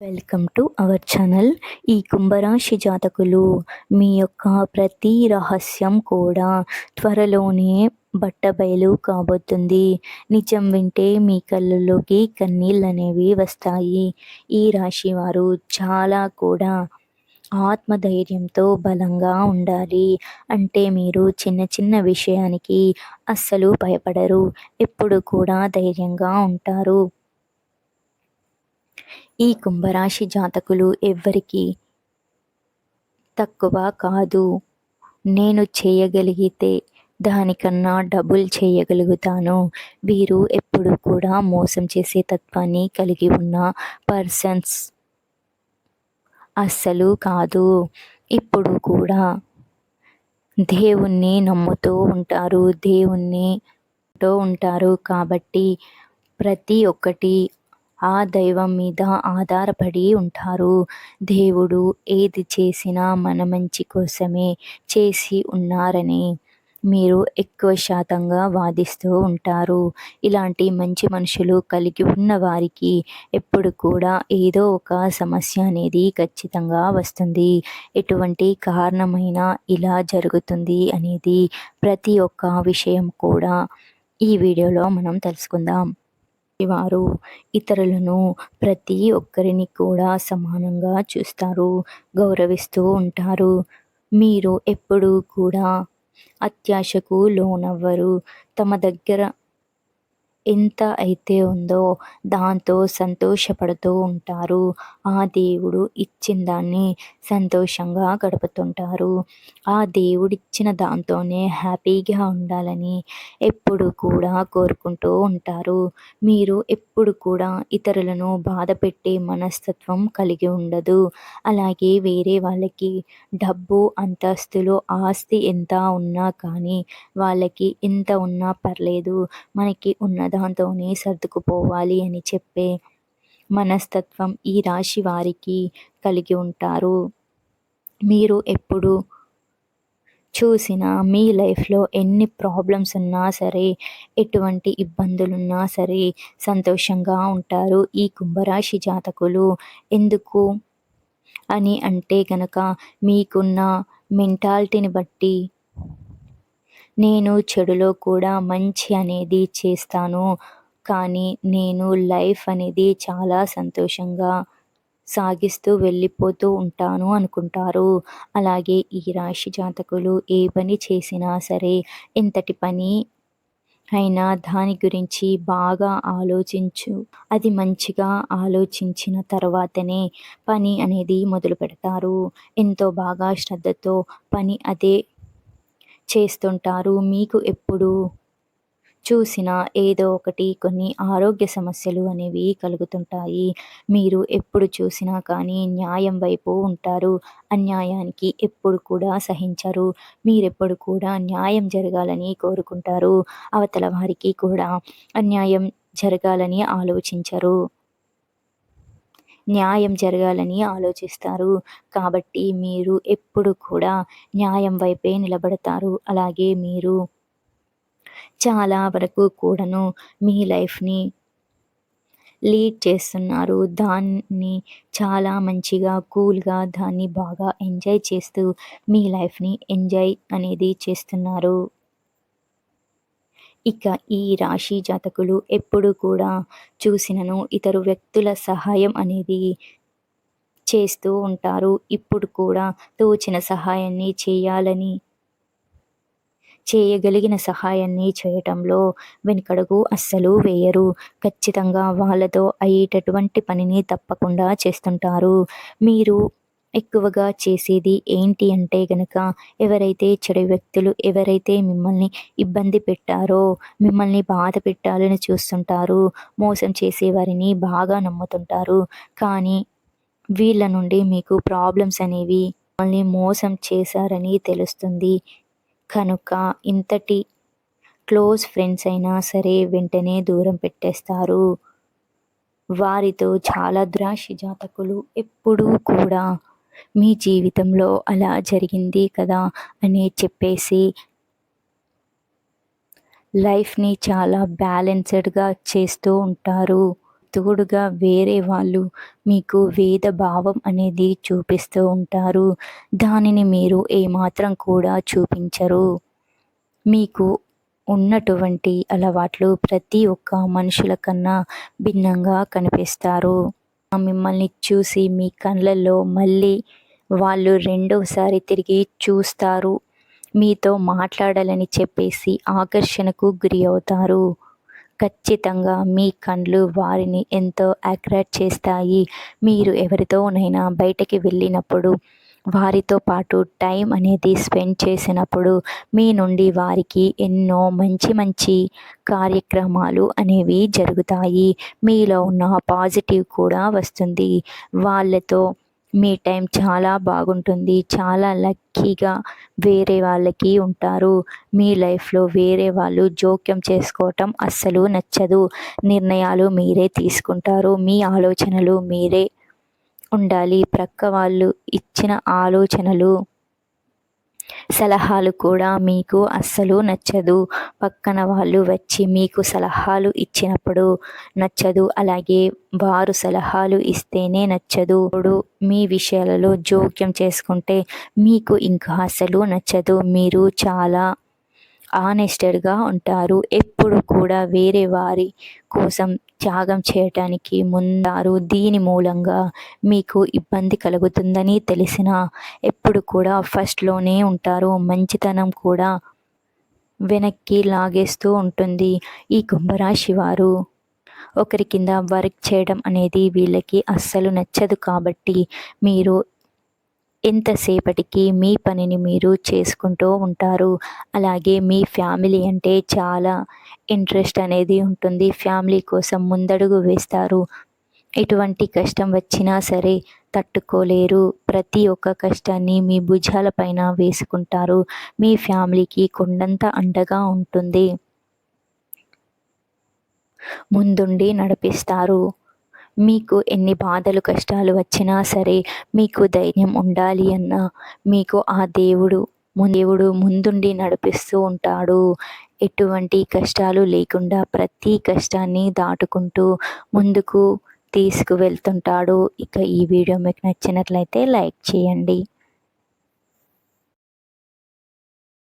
Welcome to our channel ఈ కుంభరాశి జాతకులు మీ యొక్క ప్రతి రహస్యం కూడా త్వరలోనే బట్టబయలు కాబోతుంది. నిజం వింటే మీ కళ్ళలోకి కన్నీళ్ళు అనేవి వస్తాయి. ఈ రాశి వారు చాలా కూడా ఆత్మధైర్యంతో బలంగా ఉండాలి. అంటే మీరు చిన్న చిన్న విషయానికి అస్సలు భయపడరు. ఎప్పుడు కూడా ధైర్యంగా ఉంటారు. ఈ కుంభరాశి జాతకులు ఎవ్వరికీ తక్కువ కాదు. నేను చేయగలిగితే దానికన్నా డబుల్ చేయగలుగుతాను. వీరు ఎప్పుడు కూడా మోసం చేసే తత్వాన్ని కలిగి ఉన్న పర్సన్స్ అస్సలు కాదు. ఇప్పుడు కూడా దేవుణ్ణి నమ్ముతూ ఉంటారు. దేవుణ్ణి ఉంటారు కాబట్టి ప్రతి ఒక్కటి ఆ దైవం మీద ఆధారపడి ఉంటారు. దేవుడు ఏది చేసినా మన మంచి కోసమే చేసి ఉన్నారని మీరు ఎక్కువ శాతంగా వాదిస్తూ ఉంటారు. ఇలాంటి మంచి మనుషులు కలిగి ఉన్న వారికి ఎప్పుడు కూడా ఏదో ఒక సమస్య అనేది ఖచ్చితంగా వస్తుంది. ఎటువంటి కారణమైన ఇలా జరుగుతుంది అనేది ప్రతి ఒక్క విషయం కూడా ఈ వీడియోలో మనం తెలుసుకుందాం. వారు ఇతరులను ప్రతి ఒక్కరిని కూడా సమానంగా చూస్తారు గౌరవిస్తూ ఉంటారు. మీరు ఎప్పుడూ కూడా అత్యాశకు లోనవ్వరు. తమ దగ్గర ఎంత అయితే ఉందో దాంతో సంతోషపడుతూ ఉంటారు. ఆ దేవుడు ఇచ్చిన దాన్ని సంతోషంగా గడుపుతుంటారు. ఆ దేవుడిచ్చిన దాంతోనే హ్యాపీగా ఉండాలని ఎప్పుడు కూడా కోరుకుంటూ ఉంటారు. మీరు ఎప్పుడు కూడా ఇతరులను బాధ పెట్టే మనస్తత్వం కలిగి ఉండదు. అలాగే వేరే వాళ్ళకి డబ్బు అంతస్తులు ఆస్తి ఎంత ఉన్నా కానీ వాళ్ళకి ఎంత ఉన్నా పర్లేదు. మనకి ఉన్న దాంతోనే సర్దుకుపోవాలి అని చెప్పే మనస్తత్వం ఈ రాశి వారికి కలిగి ఉంటారు. మీరు ఎప్పుడు చూసినా మీ లైఫ్లో ఎన్ని ప్రాబ్లమ్స్ ఉన్నా సరే ఎటువంటి ఇబ్బందులున్నా సరే సంతోషంగా ఉంటారు. ఈ కుంభరాశి జాతకులు ఎందుకు అని అంటే గనక మీకున్న మెంటాలిటీని బట్టి నేను చెడులో కూడా మంచి అనేది చేస్తాను. కానీ నేను లైఫ్ అనేది చాలా సంతోషంగా సాగిస్తూ వెళ్ళిపోతూ ఉంటాను అనుకుంటారు. అలాగే ఈ రాశి జాతకులు ఏ పని చేసినా సరే ఎంతటి పని అయినా దాని గురించి బాగా ఆలోచించు అది మంచిగా ఆలోచించిన తర్వాతనే పని అనేది మొదలు పెడతారు ఎంతో బాగా శ్రద్ధతో పని అదే చేస్తుంటారు. మీకు ఎప్పుడు చూసినా ఏదో ఒకటి కొన్ని ఆరోగ్య సమస్యలు అనేవి కలుగుతుంటాయి. మీరు ఎప్పుడు చూసినా కానీ న్యాయం వైపు ఉంటారు. అన్యాయానికి ఎప్పుడు కూడా సహించరు. మీరెప్పుడు కూడా న్యాయం జరగాలని కోరుకుంటారు. అవతల వారికి కూడా అన్యాయం జరగాలని ఆలోచించరు. న్యాయం జరగాలని ఆలోచిస్తారు. కాబట్టి మీరు ఎప్పుడు కూడా న్యాయం వైపే నిలబడతారు. అలాగే మీరు చాలా వరకు కూడాను మీ లైఫ్ని లీడ్ చేస్తున్నారు. దాన్ని చాలా మంచిగా కూల్గా దాన్ని బాగా ఎంజాయ్ చేస్తూ మీ లైఫ్ని ఎంజాయ్ అనేది చేస్తున్నారు. ఇక ఈ రాశి జాతకులు ఎప్పుడు కూడా చూసినను. ఇతరు వ్యక్తుల సహాయం అనేది చేస్తూ ఉంటారు. ఇప్పుడు కూడా తోచిన సహాయాన్ని చేయాలని చేయగలిగిన సహాయాన్ని చేయటంలో వెనుకడుగు అస్సలు వేయరు. ఖచ్చితంగా వాళ్ళతో అయ్యేటటువంటి పనిని తప్పకుండా చేస్తుంటారు. మీరు ఎక్కువగా చేసేది ఏంటి అంటే గనక ఎవరైతే చెడు వ్యక్తులు ఎవరైతే మిమ్మల్ని ఇబ్బంది పెట్టారో మిమ్మల్ని బాధ పెట్టాలని చూస్తుంటారు మోసం చేసేవారిని బాగా నమ్ముతుంటారు. కానీ వీళ్ళ నుండి మీకు ప్రాబ్లమ్స్ అనేవి మిమ్మల్ని మోసం చేశారని తెలుస్తుంది. కనుక ఇంతటి క్లోజ్ ఫ్రెండ్స్ అయినా సరే వెంటనే దూరం పెట్టేస్తారు. వారితో చాలా ద్రాక్షి జాతకులు ఎప్పుడూ కూడా మీ జీవితంలో అలా జరిగింది కదా అని చెప్పేసి లైఫ్ని చాలా బ్యాలెన్స్డ్గా చేస్తూ ఉంటారు. తోడుగా వేరే వాళ్ళు మీకు వేద భావం అనేది చూపిస్తూ ఉంటారు. దానిని మీరు ఏమాత్రం కూడా చూపించరు. మీకు ఉన్నటువంటి అలవాట్లు ప్రతి ఒక్క మనుషుల కన్నా భిన్నంగా కనిపిస్తారు. మిమ్మల్ని చూసి మీ కళ్ళల్లో మళ్ళీ వాళ్ళు రెండోసారి తిరిగి చూస్తారు. మీతో మాట్లాడాలని చెప్పేసి ఆకర్షణకు గురి అవుతారు. ఖచ్చితంగా మీ కండ్లు వారిని ఎంతో అట్రాక్ట్ చేస్తాయి. మీరు ఎవరితోనైనా బయటకి వెళ్ళినప్పుడు వారితో పాటు టైం అనేది స్పెండ్ చేసినప్పుడు మీ నుండి వారికి ఎన్నో మంచి మంచి కార్యక్రమాలు అనేవి జరుగుతాయి. మీలో ఉన్న పాజిటివ్ కూడా వస్తుంది. వాళ్ళతో మీ టైం చాలా బాగుంటుంది. చాలా లక్కీగా వేరే వాళ్ళకి ఉంటారు. మీ లైఫ్లో వేరే వాళ్ళు జోక్యం చేసుకోవటం అస్సలు నచ్చదు. నిర్ణయాలు మీరే తీసుకుంటారు. మీ ఆలోచనలు మీరే ఉండాలి. ప్రక్క వాళ్ళు ఇచ్చిన ఆలోచనలు సలహాలు కూడా మీకు అస్సలు నచ్చదు. పక్కన వాళ్ళు వచ్చి మీకు సలహాలు ఇచ్చినప్పుడు నచ్చదు. అలాగే వారు సలహాలు ఇస్తేనే నచ్చదు. ఇప్పుడు మీ విషయాలలో జోక్యం చేసుకుంటే మీకు ఇంకా అసలు నచ్చదు. మీరు చాలా ఆనెస్టెడ్గా ఉంటారు. ఎప్పుడు కూడా వేరే వారి కోసం త్యాగం చేయటానికి ముందారు. దీని మూలంగా మీకు ఇబ్బంది కలుగుతుందని తెలిసిన ఎప్పుడు కూడా ఫస్ట్లోనే ఉంటారు. మంచితనం కూడా వెనక్కి లాగేస్తూ ఉంటుంది. ఈ కుంభరాశి వారు ఒకరి కింద వర్క్ చేయడం అనేది వీళ్ళకి అస్సలు నచ్చదు కాబట్టి మీరు ఎంతసేపటికి మీ పనిని మీరు చేసుకుంటూ ఉంటారు? అలాగే మీ ఫ్యామిలీ అంటే చాలా ఇంట్రెస్ట్ అనేది ఉంటుంది. ఫ్యామిలీ కోసం ముందడుగు వేస్తారు. ఎటువంటి కష్టం వచ్చినా సరే తట్టుకోలేరు. ప్రతి ఒక్క కష్టాన్ని మీ భుజాల పైన వేసుకుంటారు. మీ ఫ్యామిలీకి కొండంత అండగా ఉంటుంది. ముందుండి నడిపిస్తారు. మీకు ఎన్ని బాధలు కష్టాలు వచ్చినా సరే మీకు ధైర్యం ఉండాలి అన్న మీకు ఆ దేవుడు దేవుడు ముందుండి నడిపిస్తూ ఉంటాడు. ఎటువంటి కష్టాలు లేకుండా ప్రతి కష్టాన్ని దాటుకుంటూ ముందుకు తీసుకువెళ్తుంటాడు. ఇక ఈ వీడియో మీకు నచ్చినట్లయితే లైక్ చేయండి.